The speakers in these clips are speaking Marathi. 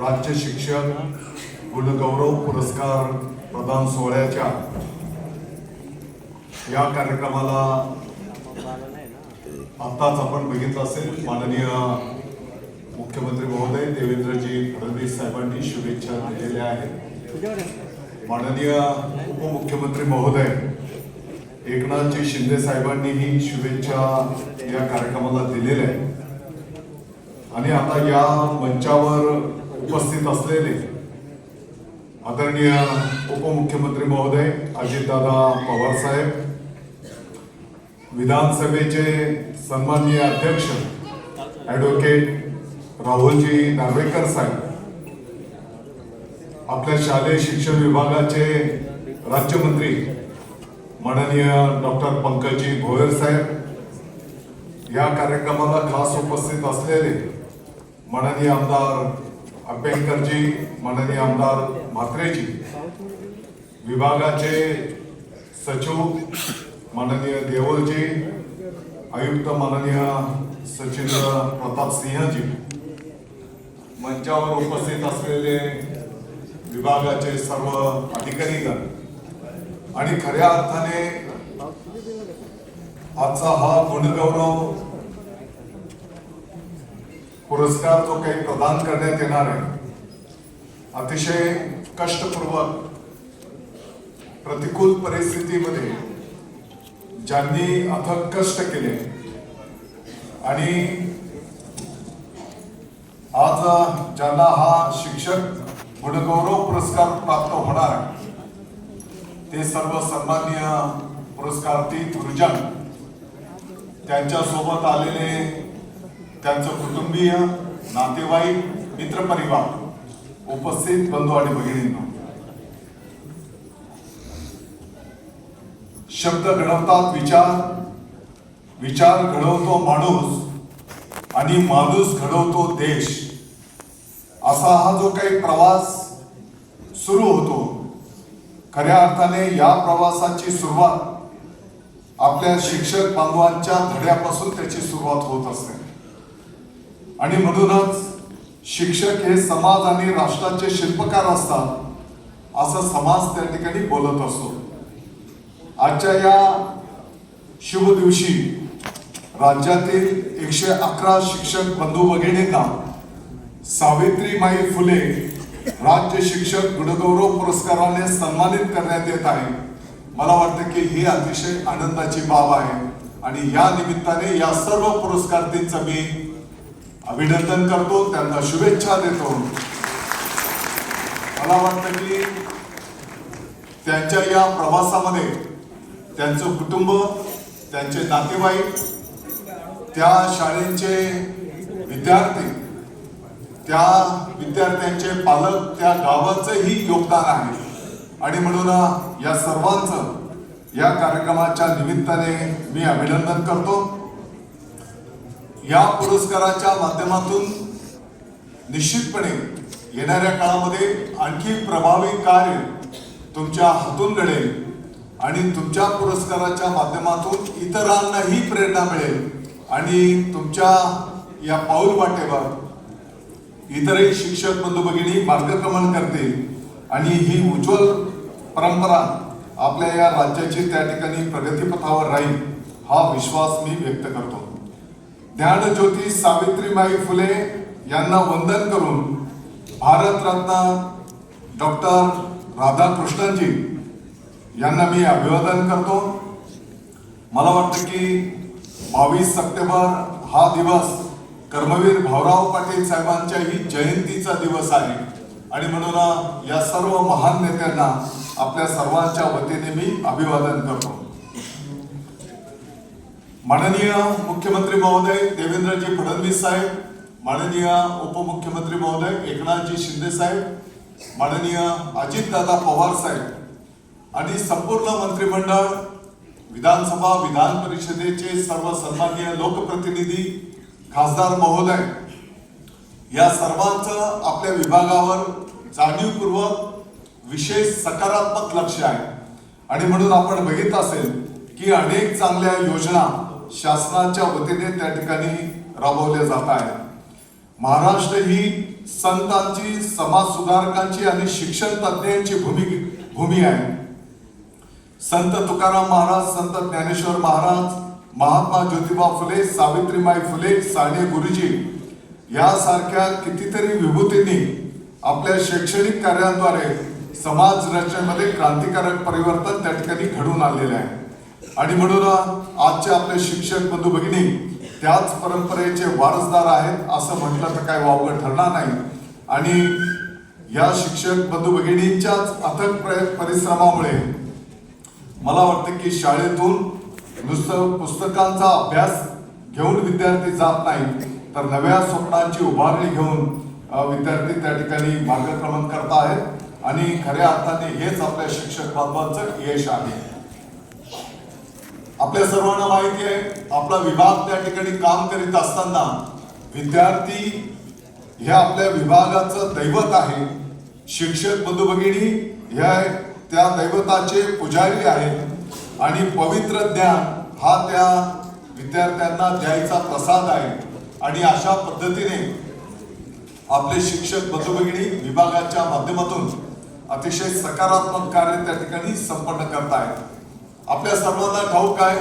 राज्य शिक्षक गुणगौरव पुरस्कार प्रदान सोहळ्याच्या या कार्यक्रमाला आताच आपण बघितलं असेल माननीय मुख्यमंत्री महोदय देवेंद्रजी फडणवीस साहेबांनी शुभेच्छा दिलेल्या आहेत. माननीय उपमुख्यमंत्री महोदय एकनाथजी शिंदे साहेबांनीही शुभेच्छा या कार्यक्रमाला दिलेल्या आहेत. आणि आता या मंचावर उपस्थित असलेले आदरणीय उपमुख्यमंत्री महोदय अजितदादा पवार साहेब विधानसभेचे सन्माननीय अध्यक्ष ॲडव्होकेट राहुलजी नार्वेकर साहेब आपल्या शालेय शिक्षण विभागाचे राज्यमंत्री माननीय डॉक्टर पंकजी भोयर साहेब या कार्यक्रमाला खास उपस्थित असलेले माननीय आमदार आंबेडकरजी माननीय आमदार म्हात्रेजी विभागाचे सचिव माननीय देवलजी आयुक्त माननीय सचिंद्र प्रताप सिंहजी मंचावर उपस्थित असलेले विभागाचे सर्व अधिकारीगण आणि खऱ्या अर्थाने आजचा हा गुणगौरव पुरस्कार जो काही प्रदान करण्यात येणार आहे. अतिशय कष्टपूर्वक प्रतिकूल परिस्थितीमध्ये ज्यांनी अथक कष्ट केले आणि आज ज्यांना हा शिक्षक गुणगौरव पुरस्कार प्राप्त होणार ते सर्व सन्माननीय ती गुरुजन त्यांच्यासोबत आलेले त्यांचं कुटुंबीय नातेवाईक मित्रपरिवार उपस्थित बंधू आणि भगिनींना. शब्द घडवतात विचार विचार घडवतो माणूस आणि माणूस घडवतो देश. असा हा जो काही प्रवास सुरू होतो खऱ्या अर्थाने या प्रवासाची सुरुवात आपल्या शिक्षक बांधवांच्या धड्यापासून त्याची सुरुवात होत असते. आणि म्हणूनच शिक्षक हे समाज आणि राष्ट्राचे शिल्पकार असतात असं समाज त्या ठिकाणी बोलत असतो. आजच्या या शुभ दिवशी राज्यातील एकशे अकरा शिक्षक बंधू भगिनींना सावित्रीबाई फुले राज्य शिक्षक गुणगौरव पुरस्काराने सन्मानित करण्यात येत आहे. मला वाटतं की ही अतिशय आनंदाची बाब आहे. आणि या निमित्ताने या सर्व पुरस्कारार्थींचं मी अभिनंदन करतो त्यांना शुभेच्छा देतो. मला वाटतं की त्यांच्या या प्रवासामध्ये त्यांचं कुटुंब त्यांचे नातेवाईक त्या शाळेचे विद्यार्थी त्या विद्यार्थ्यांचे पालक त्या गावाचंही योगदान आहे. आणि म्हणून या सर्वांचं या कार्यक्रमाच्या निमित्ताने मी अभिनंदन करतो. या पुरस्काराच्या माध्यमातून निश्चितपणे येणाऱ्या काळामध्ये आणखी प्रभावी कार्य तुमच्या हातून घडेल आणि तुमच्या पुरस्काराच्या माध्यमातून इतरांनाही प्रेरणा मिळेल आणि तुमच्या या पाऊल वाटेवर इतरही शिक्षक बंधू भगिनी मार्गक्रमण करतील आणि ही उज्ज्वल परंपरा आपल्या या राज्याची त्या ठिकाणी प्रगतीपथावर राहील हा विश्वास मी व्यक्त करतो. ज्ञानज्योती सावित्रीबाई फुले यांना वंदन करून भारतरत्न डॉक्टर राधाकृष्णनजी यांना मी अभिवादन करतो. मला वाटतं की बावीस सप्टेंबर हा दिवस कर्मवीर भाऊराव पाटील साहेबांच्याही जयंतीचा दिवस आहे. आणि म्हणून या सर्व महान नेत्यांना आपल्या सर्वांच्या वतीने मी अभिवादन करतो. माननीय मुख्यमंत्री महोदय देवेंद्रजी फडणवीस साहेब माननीय उपमुख्यमंत्री महोदय एकनाथजी शिंदे साहेब माननीय अजितदादा पवार साहेब आणि संपूर्ण मंत्रिमंडळ विधानसभा विधान परिषदेचे सर्व सन्माननीय लोकप्रतिनिधी खासदार महोदय या सर्वांचं आपल्या विभागावर जाणीवपूर्वक विशेष सकारात्मक लक्ष आहे. आणि म्हणून आपण बघित असेल की अनेक चांगल्या योजना शासनाच्या वतीने त्या ठिकाणी राबवल्या जात आहेत महाराष्ट्र ही संतांची समाज सुधारकांची आणि शिक्षण तज्ज्ञांची भूमी भूमी आहे. संत तुकाराम महाराज संत ज्ञानेश्वर महाराज महात्मा ज्योतिबा फुले सावित्रीबाई फुले साने गुरुजी यासारख्या कितीतरी विभूतींनी आपल्या शैक्षणिक कार्यांद्वारे समाज रचनेमध्ये क्रांतिकारक परिवर्तन त्या ठिकाणी घडून आलेले आहे. आणि म्हणून आजचे आपले शिक्षक बंधू भगिनी त्याच परंपरेचे वारसदार आहेत असं म्हटलं तर काय वावगं ठरणार नाही. आणि या शिक्षक बंधू भगिनींच्याच अथक परिश्रमामुळे मला वाटतं की शाळेतून नुसतं पुस्तकांचा अभ्यास घेऊन विद्यार्थी जात नाही तर नव्या स्वप्नांची उभारणी घेऊन विद्यार्थी त्या ठिकाणी मार्गक्रमण करत आहेत. आणि खऱ्या अर्थाने हेच आपल्या शिक्षक बांधवांचं यश आहे. आपल्या सर्वांना माहिती आहे आपला विभाग त्या ठिकाणी काम करीत असताना विद्यार्थी हे आपल्या विभागाचं दैवत आहे. शिक्षक बंधू भगिनी ह्या त्या दैवताचे पुजारी आहेत आणि पवित्र ज्ञान हा त्या विद्यार्थ्यांना द्यायचा प्रसाद आहे. आणि अशा पद्धतीने आपले शिक्षक बंधू भगिनी विभागाच्या माध्यमातून अतिशय सकारात्मक कार्य त्या ठिकाणी संपन्न करत आहेत आपल्या सर्वांना ठाऊक आहे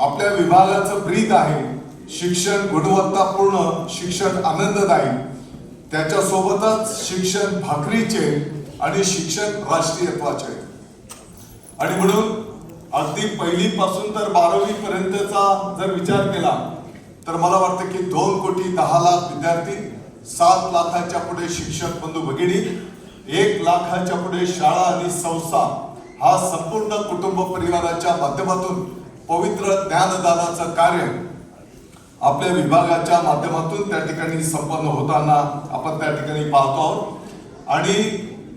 आपल्या विभागाचं ब्रीद आहे शिक्षण गुणवत्तापूर्ण शिक्षण आनंददायी. त्याच्यासोबतच शिक्षण भाकरीचे आणि शिक्षण राष्ट्रीयत्वाचे. आणि म्हणून अगदी पहिलीपासून तर बारावी पर्यंतचा जर विचार केला तर मला वाटतं की दोन कोटी दहा लाख विद्यार्थी सात लाखाच्या पुढे शिक्षक बंधू भगिनी एक लाखाच्या पुढे शाळा आणि संस्था हा संपूर्ण कुटुंब परिवाराच्या माध्यमातून पवित्र ज्ञानदानाचं कार्य आपल्या विभागाच्या माध्यमातून त्या ठिकाणी संपन्न होताना आपण त्या ठिकाणी पाहतो आहोत आणि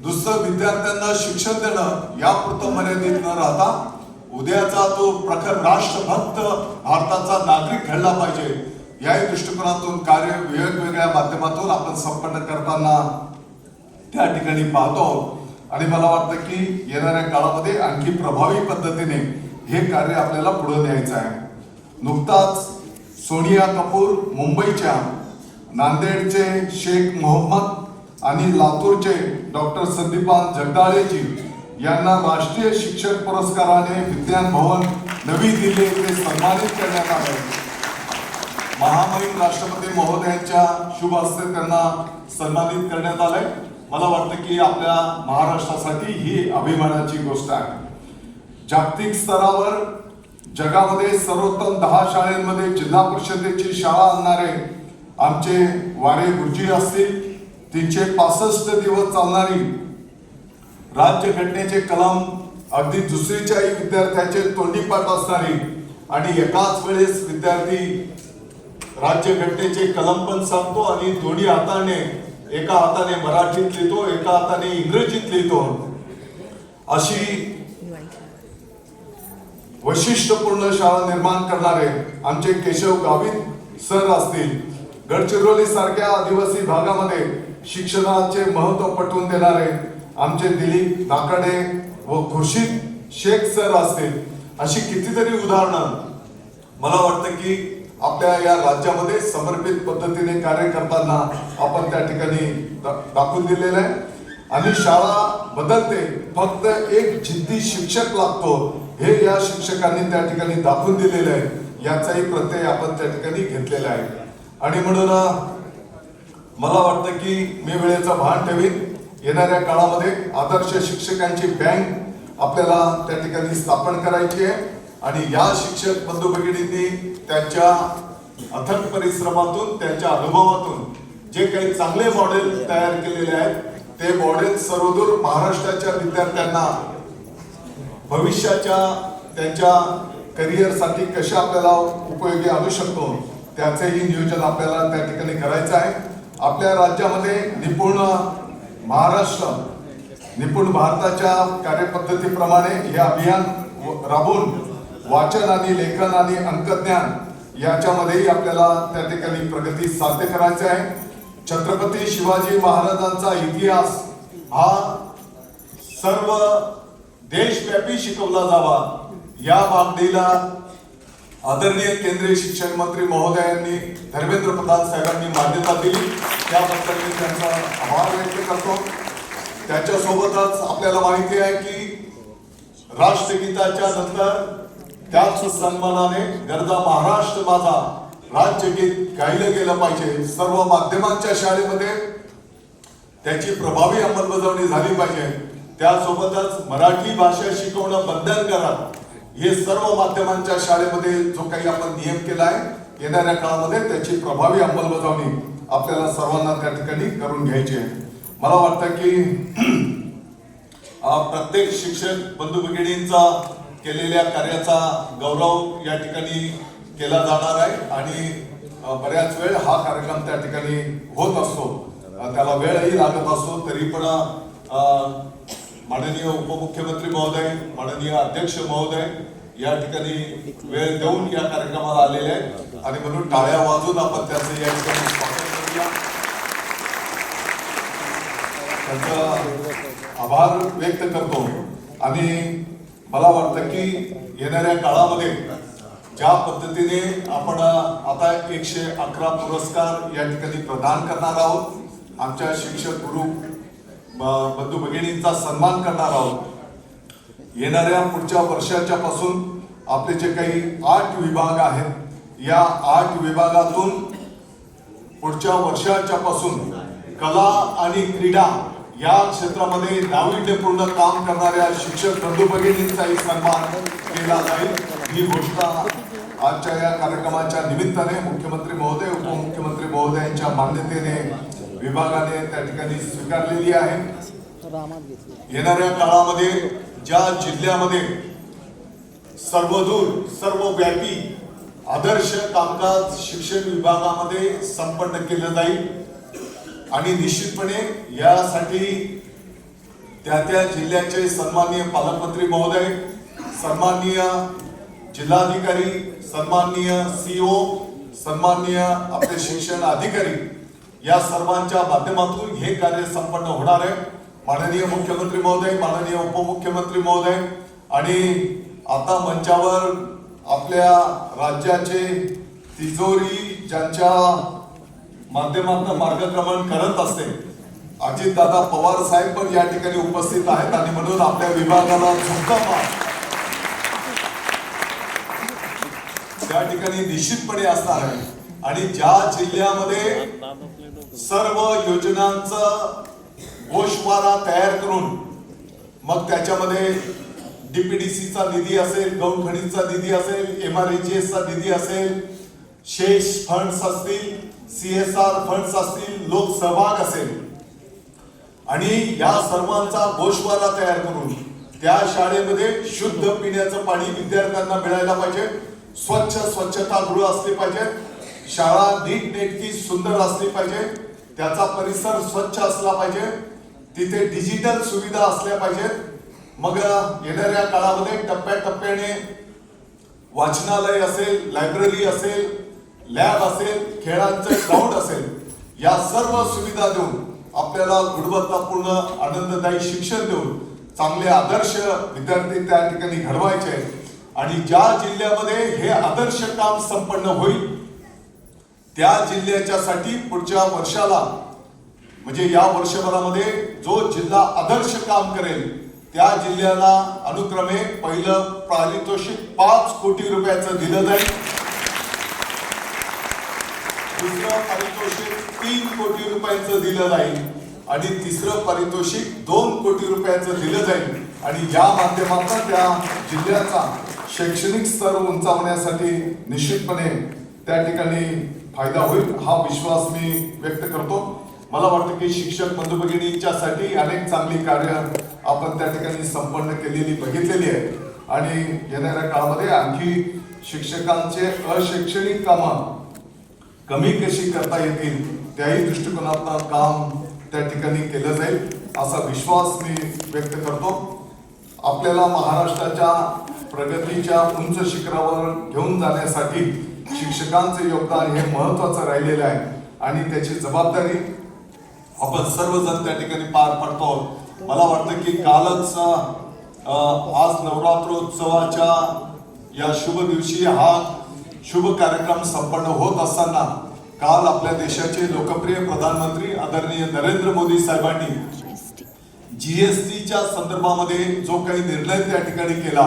दुसरं विद्यार्थ्यांना शिक्षण देणं यापुरतं मर्यादित न राहता उद्याचा तो प्रखर राष्ट्रभक्त भारताचा नागरिक घडला पाहिजे याही दृष्टिकोनातून कार्य वेगवेगळ्या माध्यमातून आपण संपन्न करताना त्या ठिकाणी पाहतो आहोत. आणि मला वाटतं की येणाऱ्या काळामध्ये आणखी प्रभावी पद्धतीने हे कार्य आपल्याला पुढे न्यायचं आहे. नुकताच सोनिया कपूर मुंबईच्या नांदेडचे शेख मोहम्मद आणि लातूरचे डॉक्टर संदीपान जगदाळेजी यांना राष्ट्रीय शिक्षक पुरस्काराने विज्ञान भवन नवी दिल्ली येथे सन्मानित करण्यात आले. महामहिम राष्ट्रपती महोदयांच्या शुभ हस्ते त्यांना सन्मानित करण्यात आलंय. मला वाटतं की आपल्या महाराष्ट्रासाठी ही अभिमानाची गोष्ट आहे. जागतिक स्तरावर जगामध्ये सर्वोत्तम दहा शाळेमध्ये जिल्हा परिषदेची शाळा आणणारे आमचे वारे गुरुजी असतील तीनशे पासष्ट दिवस चालणारी राज्य घटनेचे कलम अगदी दुसरीच्याही विद्यार्थ्याचे तोंडीपाठ असणारी आणि एकाच वेळेस विद्यार्थी राज्य घटनेचे कलम पण सांगतो आणि दोन्ही हाताने एका हाताने मराठीत लिहितो एका हाताने इंग्रजीत लिहितो. अशी वैशिष्ट्यपूर्ण शाळा निर्माण करणारे आमचे केशव गावित सर असतील. गडचिरोली सारख्या आदिवासी भागामध्ये शिक्षणाचे महत्त्व पटवून देणारे आमचे दिलीप नाकडे व खुर्शीद शेख सर असतील. अशी कितीतरी उदाहरणं. मला वाटतं की आपल्या या राज्यामध्ये समर्पित पद्धतीने कार्य करताना आपण त्या ठिकाणी दा- दाखवून दिलेलं आहे. आणि शाळा बदलते फक्त एक जिद्दी शिक्षक लागतो हे या शिक्षकांनी त्या ठिकाणी दाखवून दिलेलं आहे. याचाही प्रत्यय आपण त्या ठिकाणी घेतलेला आहे. आणि म्हणून मला वाटतं की मी वेळेचं भान ठेवीन. येणाऱ्या काळामध्ये आदर्श शिक्षकांची बँक आपल्याला त्या ठिकाणी स्थापन करायची आहे. आणि या शिक्षक बंधू भगिनींनी त्यांच्या अथक परिश्रमातून त्यांच्या अनुभवातून जे काही चांगले मॉडेल तयार केलेले आहेत ते मॉडेल सर्वदूर महाराष्ट्राच्या विद्यार्थ्यांना भविष्याच्या त्यांच्या करिअरसाठी कशा आपल्याला उपयोगी आणू शकतो त्याचेही नियोजन आपल्याला त्या ठिकाणी करायचं आहे. आपल्या राज्यामध्ये निपुण महाराष्ट्र निपुण भारताच्या कार्यपद्धतीप्रमाणे हे अभियान राबवून वाचन आणि लेखन आणि अंकज्ञान याच्यामध्येही आपल्याला त्या ठिकाणी प्रगती साध्य करायची आहे. छत्रपती शिवाजी महाराजांचा इतिहास हा सर्व देशव्यापी शिकवला जावा. या मागणीला आदरणीय केंद्रीय शिक्षण मंत्री महोदयांनी धर्मेंद्र प्रधान साहेबांनी मान्यता दिली. त्याबद्दल मी त्यांचा आभार व्यक्त करतो. त्याच्यासोबतच आपल्याला माहिती आहे की राष्ट्रगीताच्या नंतर त्याच सन्मानाने गरजा महाराष्ट्र माझा राज्यगीत गायलं गेलं पाहिजे. सर्व माध्यमांच्या शाळेमध्ये त्याची प्रभावी अंमलबजावणी झाली पाहिजे. त्यासोबतच मराठी भाषा शिकवणं बंधन करा. हे सर्व माध्यमांच्या शाळेमध्ये जो काही आपण नियम केला आहे येणाऱ्या काळामध्ये त्याची प्रभावी अंमलबजावणी आपल्याला सर्वांना त्या ठिकाणी करून घ्यायची आहे. मला वाटतं की प्रत्येक शिक्षक बंधू भगिनींचा केलेल्या कार्याचा गौरव या ठिकाणी केला जाणार आहे आणि बऱ्याच वेळ हा कार्यक्रम त्या ठिकाणी होत असतो. त्याला वेळही लागत असतो. तरी पण माननीय उपमुख्यमंत्री महोदय माननीय अध्यक्ष महोदय या ठिकाणी वेळ देऊन या कार्यक्रमाला आलेले आहे आणि म्हणून टाळ्या वाजून आपण त्याचं या ठिकाणी स्वागत करूया. त्यांचा आभार व्यक्त करतो. आणि मला वाटतं की येणाऱ्या काळामध्ये ज्या पद्धतीने आपण आता एकशे अकरा पुरस्कार या ठिकाणी प्रदान करणार आहोत आमच्या शिक्षक गुरु ब- बंधू भगिनींचा सन्मान करणार आहोत येणाऱ्या पुढच्या वर्षाच्या पासून आपले जे काही आठ विभाग आहेत या आठ विभागातून पुढच्या वर्षाच्या पासून कला आणि क्रीडा या क्षेत्रामध्ये नाविन्यपूर्ण काम करणाऱ्या शिक्षक बंधू भगिनींचाही सन्मान केला जाईल. ही गोष्ट आजच्या या कार्यक्रमाच्या निमित्ताने मुख्यमंत्री महोदय उपमुख्यमंत्री महोदयांच्या मान्यतेने विभागाने त्या ठिकाणी स्वीकारलेली आहे. येणाऱ्या काळामध्ये ज्या जिल्ह्यामध्ये सर्वदूर सर्वव्यापी आदर्श कामकाज शिक्षण विभागामध्ये संपन्न केलं जाईल आणि निश्चितपणे यासाठी त्या त्या जिल्ह्याचे सन्माननीय पालकमंत्री महोदय सन्माननीय जिल्हाधिकारी सन्माननीय सीओ सन्माननीय आपले शिक्षण अधिकारी या सर्वांच्या माध्यमातून हे कार्य संपन्न होणार आहे. माननीय मुख्यमंत्री महोदय माननीय उपमुख्यमंत्री महोदय आणि आता मंचावर आपल्या राज्याचे तिजोरी ज्यांच्या माध्यमातून मार्गक्रमण करत असते. अजितदादा पवार साहेब पण या ठिकाणी उपस्थित आहेत आणि म्हणून आपल्या विभागाला झुकता त्या ठिकाणी निश्चितपणे असणार आहे. आणि ज्या जिल्ह्यामध्ये सर्व योजनांचं गोषवारा तयार करून मग त्याच्यामध्ये डीपीडीसीचा निधी असेल गौखणीचा निधी असेल एमआरएचएसचा चा निधी असेल शेष फंड्स असतील सीएसआर फंड्स असतील लोकसहभाग असेल. आणि या सर्वांचा गोषवारा तयार करून त्या शाळेमध्ये शुद्ध पिण्याचं पाणी विद्यार्थ्यांना मिळायला पाहिजे. स्वच्छ स्वच्छतागृह असले पाहिजे. शाळा नीट नेटकी सुंदर असली पाहिजे. त्याचा परिसर स्वच्छ असला पाहिजे. तिथे डिजिटल सुविधा असल्या पाहिजेत. मग येणाऱ्या काळामध्ये टप्प्याटप्प्याने वाचनालय असेल लायब्ररी असेल लॅब असेल खेळांचं ग्राउंड असेल या सर्व सुविधा देऊन आपल्याला गुणवत्तापूर्ण आनंददायी शिक्षण देऊन चांगले आदर्श विद्यार्थी त्या ठिकाणी घडवायचे. आणि ज्या जिल्ह्यामध्ये हे आदर्श काम संपन्न होईल त्या जिल्ह्याच्यासाठी पुढच्या वर्षाला म्हणजे या वर्षभरामध्ये जो जिल्हा आदर्श काम करेल त्या जिल्ह्याला अनुक्रमे पहिलं पारितोषिक पाच कोटी रुपयाचं दिलं जाईल. दुसरं पारितोषिक तीन कोटी रुपयाचं दिलं जाईल आणि तिसरं पारितोषिक दोन कोटी रुपयांचं दिलं जाईल. आणि या माध्यमातून त्या जिल्ह्याचा शैक्षणिक स्तर उंचावण्यासाठी निश्चितपणे त्या ठिकाणी फायदा होईल हा विश्वास मी व्यक्त करतो. मला वाटतं की शिक्षक बंधू भगिनींच्यासाठी अनेक चांगली कार्य आपण त्या ठिकाणी संपन्न केलेली बघितलेली आहे. आणि येणाऱ्या काळामध्ये आणखी शिक्षकांचे अशैक्षणिक कामं कमी कशी करता येतील त्याही दृष्टिकोनातनं काम त्या ठिकाणी केलं जाईल असा विश्वास मी व्यक्त करतो. आपल्याला महाराष्ट्राच्या प्रगतीच्या उंच शिखरावर घेऊन जाण्यासाठी शिक्षकांचे योगदान हे महत्वाचं राहिलेलं आहे आणि त्याची जबाबदारी आपण सर्वजण त्या ठिकाणी पार पडतो. मला वाटतं की कालच आज नवरात्रोत्सवाच्या या शुभ दिवशी हा शुभ कार्यक्रम संपन्न होत असताना काल आपल्या देशाचे लोकप्रिय प्रधानमंत्री आदरणीय नरेंद्र मोदी साहेबांनी जीएसटीच्या संदर्भामध्ये जो काही निर्णय त्या ठिकाणी केला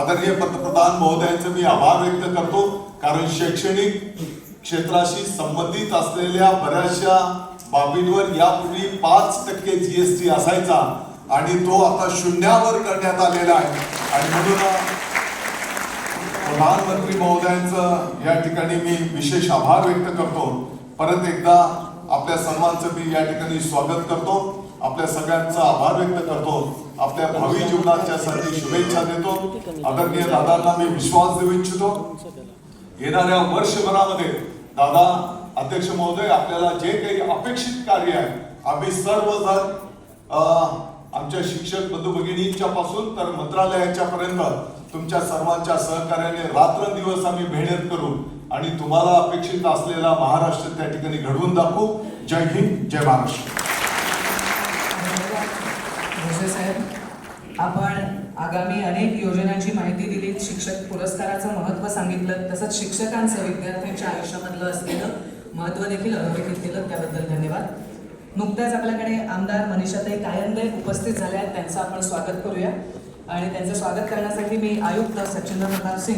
आदरणीय पंतप्रधान महोदयांचे मी आभार व्यक्त करतो. कारण शैक्षणिक क्षेत्राशी संबंधित असलेल्या बऱ्याचशा बाबींवर यापूर्वी पाच टक्के जीएसटी असायचा आणि तो आता शून्यावर करण्यात आलेला आहे. आणि म्हणून प्रधानमंत्री महोदयांचं या ठिकाणी मी विशेष आभार व्यक्त करतो. परत एकदा आपल्या सर्वांचं मी या ठिकाणी स्वागत करतो. आपल्या सगळ्यांचा आभार व्यक्त करतो. आपल्या भावी जीवनाच्यासाठी शुभेच्छा देतो. आदरणीय दादांना मी विश्वास देऊ इच्छितो. येणाऱ्या वर्षभरामध्ये दादा अध्यक्ष महोदय आपल्याला जे काही अपेक्षित कार्य आहे आम्ही सर्वजण अं, आमच्या शिक्षक बंधू भगिनींच्या पासून तर मंत्रालयाच्या पर्यंत तुमच्या सर्वांच्या सहकार्याने रात्रंदिवस आम्ही मेहनत करू आणि तुम्हाला अपेक्षित असलेला महाराष्ट्र त्या ठिकाणी घडवून दाखवू. जय हिंद जय महाराष्ट्र. साहेब आपण आगामी अनेक योजनांची माहिती दिली शिक्षक पुरस्काराचं महत्त्व सांगितलं तसंच शिक्षकांचं विद्यार्थ्यांच्या आयुष्यामधलं असलेलं महत्त्व देखील अधोरेखित केलं त्याबद्दल धन्यवाद. नुकत्याच आपल्याकडे आमदार मनीषाताई कायंदे उपस्थित झाल्या आहेत त्यांचं आपण स्वागत करूया. आणि त्यांचं स्वागत करण्यासाठी मी आयुक्त सचिंद्र प्रताप सिंग